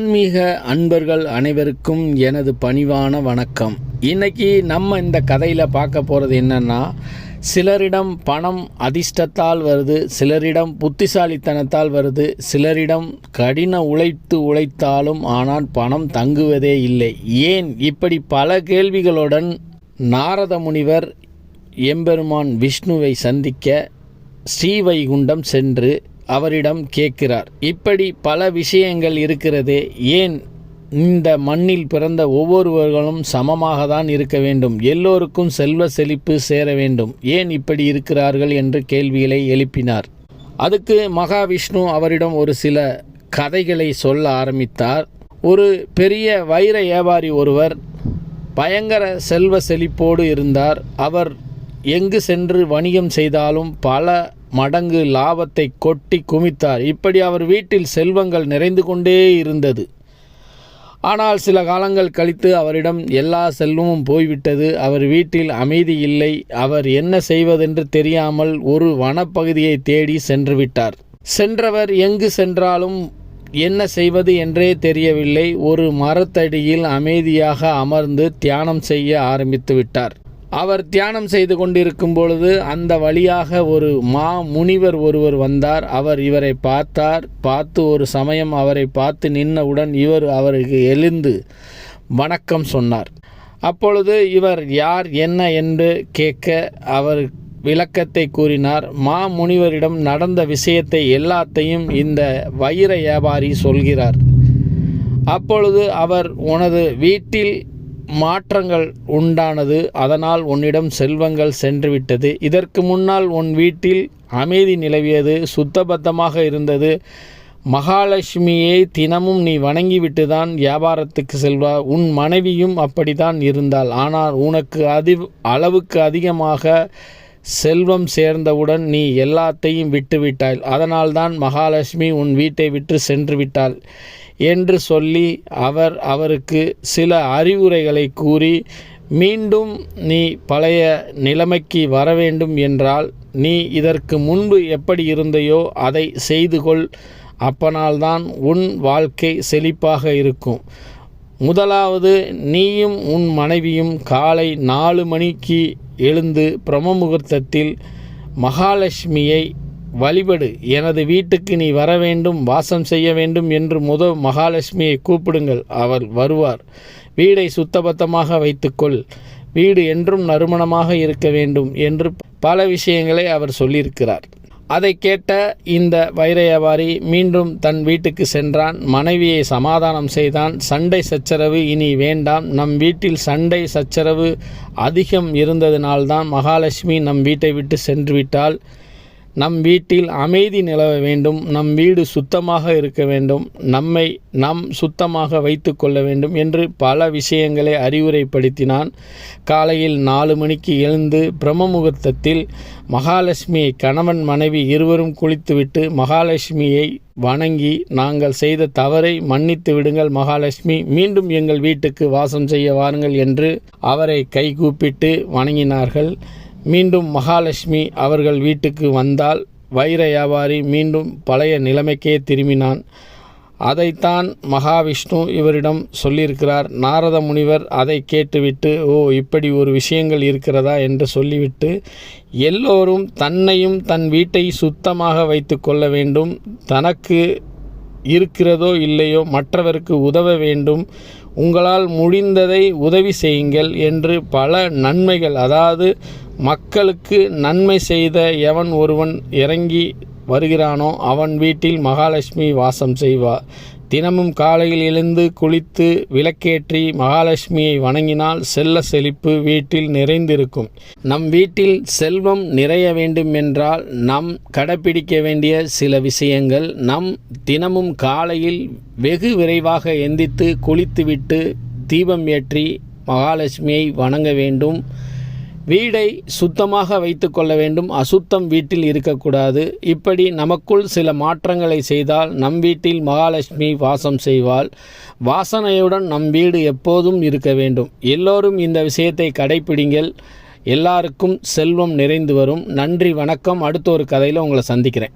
ஆன்மீக அன்பர்கள் அனைவருக்கும் எனது பணிவான வணக்கம். இன்னைக்கு நம்ம இந்த கதையில் பார்க்க போகிறது என்னன்னா சிலரிடம் பணம் அதிர்ஷ்டத்தால் வருது சிலரிடம் புத்திசாலித்தனத்தால் வருது சிலரிடம் கடின உழைத்து உழைத்தாலும் ஆனால் பணம் தங்குவதே இல்லை. ஏன்? இப்படி பல கேள்விகளுடன் நாரத முனிவர் எம்பெருமான் விஷ்ணுவை சந்திக்க ஸ்ரீவைகுண்டம் சென்று அவரிடம் கேட்கிறார். இப்படி பல விஷயங்கள் இருக்கிறதே ஏன் இந்த மண்ணில் பிறந்த ஒவ்வொருவர்களும் சமமாக தான் இருக்க வேண்டும்? எல்லோருக்கும் செல்வ செழிப்பு சேர வேண்டும். ஏன் இப்படி இருக்கிறார்கள் என்று கேள்விகளை எழுப்பினார். அதுக்கு மகாவிஷ்ணு அவரிடம் ஒரு சில கதைகளை சொல்ல ஆரம்பித்தார். ஒரு பெரிய வைர வியாபாரி ஒருவர் பயங்கர செல்வ செழிப்போடு இருந்தார். அவர் எங்கு சென்று வணிகம் செய்தாலும் பல மடங்கு லாபத்தை கொட்டி குமித்தார் இப்படி அவர் வீட்டில் செல்வங்கள் நிறைந்து கொண்டே இருந்தது. ஆனால் சில காலங்கள் கழித்து அவரிடம் எல்லா செல்வமும் போய்விட்டது. அவர் வீட்டில் அமைதி இல்லை. அவர் என்ன செய்வதென்று தெரியாமல் ஒரு வனப்பகுதியை தேடி சென்று விட்டார். சென்றவர் எங்கு சென்றாலும் என்ன செய்வது என்றே தெரியவில்லை. ஒரு மரத்தடியில் அமைதியாக அமர்ந்து தியானம் செய்ய ஆரம்பித்து விட்டார். அவர் தியானம் செய்து கொண்டிருக்கும் பொழுது அந்த வழியாக ஒரு மா முனிவர் ஒருவர் வந்தார். அவர் இவரை பார்த்தார். பார்த்து ஒரு சமயம் அவரை பார்த்து நின்றவுடன் இவர் அவருக்கு எழுந்து வணக்கம் சொன்னார். அப்பொழுது இவர் யார்? என்ன? என்று கேட்க அவர் விளக்கத்தை கூறினார். மா முனிவரிடம் நடந்த விஷயத்தை எல்லாத்தையும் இந்த வைர வியாபாரி சொல்கிறார். அப்பொழுது அவர் உனது வீட்டில் மாற்றங்கள் உண்டானது. அதனால் உன்னிடம் செல்வங்கள் சென்றுவிட்டது. இதற்கு முன்னால் உன் வீட்டில் அமைதி நிலவியது சுத்தபத்தமாக இருந்தது. மகாலட்சுமியை தினமும் நீ வணங்கிவிட்டு தான் வியாபாரத்துக்கு செல்வா. உன் மனைவியும் அப்படித்தான் இருந்தாள். ஆனால் உனக்கு அதி அளவுக்கு அதிகமாக செல்வம் சேர்ந்தவுடன் நீ எல்லாத்தையும் விட்டுவிட்டாய். அதனால்தான் மகாலட்சுமி உன் வீட்டை விட்டு சென்று விட்டாள் என்று சொல்லி அவர் அவருக்கு சில அறிவுரைகளை கூறி மீண்டும் நீ பழைய நிலைமைக்கு வர வேண்டும் என்றால் நீ இதற்கு முன்பு எப்படி இருந்தையோ அதை செய்து கொள். அப்பனால்தான் உன் வாழ்க்கை செழிப்பாக இருக்கும். முதலாவது நீயும் உன் மனைவியும் காலை நாலு மணிக்கு எழுந்து பிரம்ம முகூர்த்தத்தில் மகாலட்சுமியை வழிபடு. எனது வீட்டுக்கு நீ வர வேண்டும் வாசம் செய்ய வேண்டும் என்று முத மகாலட்சுமியை கூப்பிடுங்கள். அவர் வருவார். வீடை சுத்தபத்தமாக வைத்துக்கொள். வீடு என்றும் நறுமணமாக இருக்க வேண்டும் என்று பல விஷயங்களை அவர் சொல்லியிருக்கிறார். அதை கேட்ட இந்த வைரையவாரி மீண்டும் தன் வீட்டுக்கு சென்றான். மனைவியை சமாதானம் செய்தான். சண்டை சச்சரவு இனி வேண்டாம். நம் வீட்டில் சண்டை சச்சரவு அதிகம் இருந்ததினால்தான் மகாலட்சுமி நம் வீட்டை விட்டு சென்று விட்டால் நம் வீட்டில் அமைதி நிலவ வேண்டும் நம் வீடு சுத்தமாக இருக்க வேண்டும் நம்மை நம் சுத்தமாக வைத்து கொள்ள வேண்டும் என்று பல விஷயங்களை அறிவுரைப்படுத்தினான். காலையில் நாலு மணிக்கு எழுந்து பிரம்ம முகூர்த்தத்தில் மகாலட்சுமியை கணவன் மனைவி இருவரும் குளித்துவிட்டு மகாலட்சுமியை வணங்கி நாங்கள் செய்த தவறை மன்னித்து விடுங்கள் மகாலட்சுமி மீண்டும் எங்கள் வீட்டுக்கு வாசம் செய்ய வாருங்கள் என்று அவரை கைகூப்பிட்டு வணங்கினார்கள். மீண்டும் மகாலட்சுமி அவர்கள் வீட்டுக்கு வந்தால் வைர வியாபாரி மீண்டும் பழைய நிலைமைக்கே திரும்பினான். அதைத்தான் மகாவிஷ்ணு இவரிடம் சொல்லியிருக்கிறார். நாரத முனிவர் அதை கேட்டுவிட்டு ஓ இப்படி ஒரு விஷயங்கள் இருக்கிறதா? என்று சொல்லிவிட்டு எல்லோரும் தன்னையும் தன் வீட்டை சுத்தமாக வைத்து கொள்ள வேண்டும். தனக்கு இருக்கிறதோ இல்லையோ மற்றவருக்கு உதவ வேண்டும். உங்களால் முடிந்ததை உதவி செய்யுங்கள் என்று பல நன்மைகள். அதாவது மக்களுக்கு நன்மை செய்த எவன் ஒருவன் இறங்கி வருகிறானோ அவன் வீட்டில் மகாலட்சுமி வாசம் செய்வார் தினமும் காலையில் எழுந்து குளித்து விளக்கேற்றி மகாலட்சுமியை வணங்கினால் செல்ல செழிப்பு வீட்டில் நிறைந்திருக்கும். நம் வீட்டில் செல்வம் நிறைய வேண்டும் என்றால் நம் கடைப்பிடிக்க வேண்டிய சில விஷயங்கள் நம் தினமும் காலையில் வெகு விரைவாக எந்தித்து குளித்துவிட்டு தீபம் ஏற்றி மகாலட்சுமியை வணங்க வேண்டும். வீடை சுத்தமாக வைத்து கொள்ள வேண்டும். அசுத்தம் வீட்டில் இருக்கக்கூடாது. இப்படி நமக்குள் சில மாற்றங்களை செய்தால் நம் வீட்டில் மகாலட்சுமி வாசம் செய்வாள். வாசனையுடன் நம் வீடு எப்போதும் இருக்க வேண்டும். எல்லோரும் இந்த விஷயத்தை கடைப்பிடிங்கள். எல்லாருக்கும் செல்வம் நிறைந்து வரும். நன்றி வணக்கம். அடுத்த ஒரு கதையில் உங்களை சந்திக்கிறேன்.